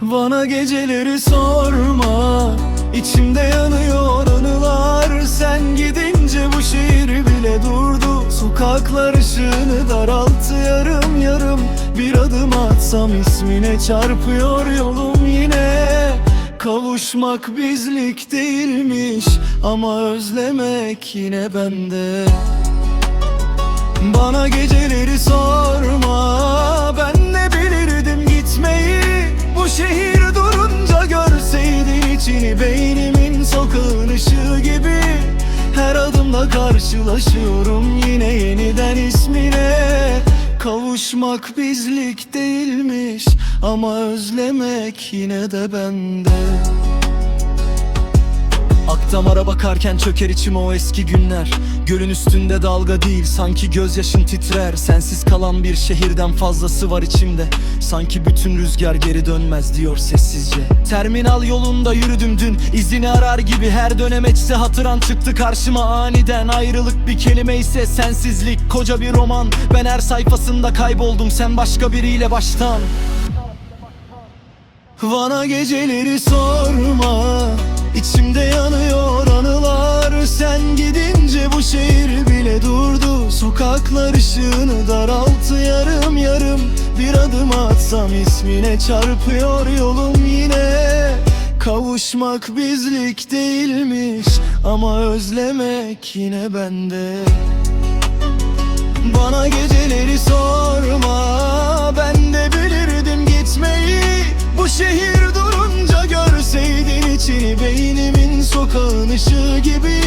Bana geceleri sorma İçimde yanıyor anılar. Sen gidince bu şehir bile durdu. Sokaklar ışığını daralttı yarım yarım. Bir adım atsam ismine çarpıyor yolum yine. Kavuşmak bizlik değilmiş Ama özlemek yine bende. Bana geceleri Adımla karşılaşıyorum yine yeniden ismine. Kavuşmak bizlik değilmiş Ama özlemek yine de bende Akdamara bakarken çöker içime o eski günler. Gölün üstünde dalga değil sanki gözyaşın titrer. Sensiz kalan bir şehirden fazlası var içimde. Sanki bütün rüzgar geri dönmez diyor sessizce. Terminal yolunda yürüdüm dün izini arar gibi. Her dönemeçte hatıran çıktı karşıma. Aniden Ayrılık bir kelime ise sensizlik. Koca bir roman Ben her sayfasında kayboldum. Sen başka biriyle baştan. Bana geceleri sorma İçimde yanıyor anılar. Sen gidince bu şehir bile durdu. Sokaklar ışığını daralttı yarım yarım. Bir adım atsam ismine çarpıyor yolum yine. Kavuşmak bizlik değilmiş Ama özlemek yine bende. Bana geceleri sorma sokağın ışığı gibi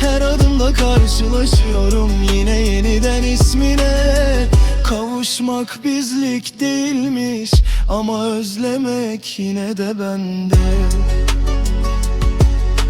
Her adımda karşılaşıyorum yine yeniden ismine. Kavuşmak bizlik değilmiş Ama özlemek yine de bende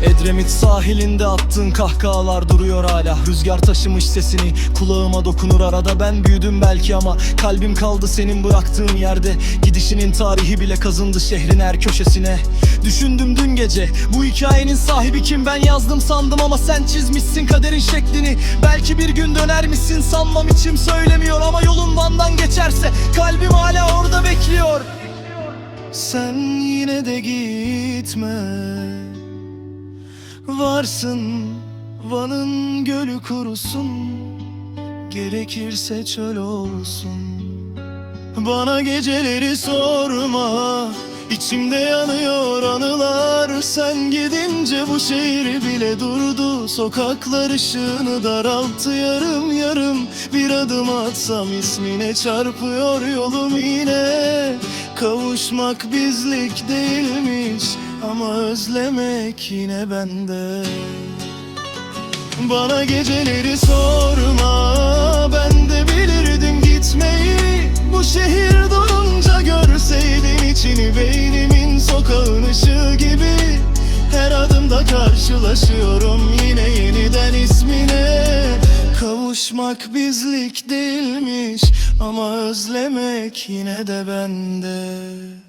Edremit sahilinde attığın kahkahalar duruyor hala. Rüzgar taşımış sesini kulağıma dokunur arada. Ben büyüdüm belki ama kalbim kaldı senin bıraktığın yerde. Gidişinin tarihi bile kazındı şehrin her köşesine. Düşündüm dün gece bu hikayenin sahibi kim? Ben yazdım sandım ama sen çizmişsin kaderin şeklini. Belki bir gün döner misin sanmam içim söylemiyor Ama yolun Van'dan geçerse kalbim hala orada bekliyor. Sen yine de gitme Varsın Van'ın gölü kurusun. Gerekirse çöl olsun. Bana geceleri sorma İçimde yanıyor anılar. Sen gidince bu şehir bile durdu. Sokaklar ışığını daralttı yarım yarım. Bir adım atsam ismine çarpıyor yolum yine. Kavuşmak bizlik değilmiş Ama özlemek yine bende. Bana geceleri sorma. Ben de bilirdim gitmeyi. Bu şehir durunca görseydin içini Beynimin sokağın ışığı gibi. Her adımda karşılaşıyorum yine yeniden ismine. Kavuşmak bizlik değilmiş Ama özlemek yine de bende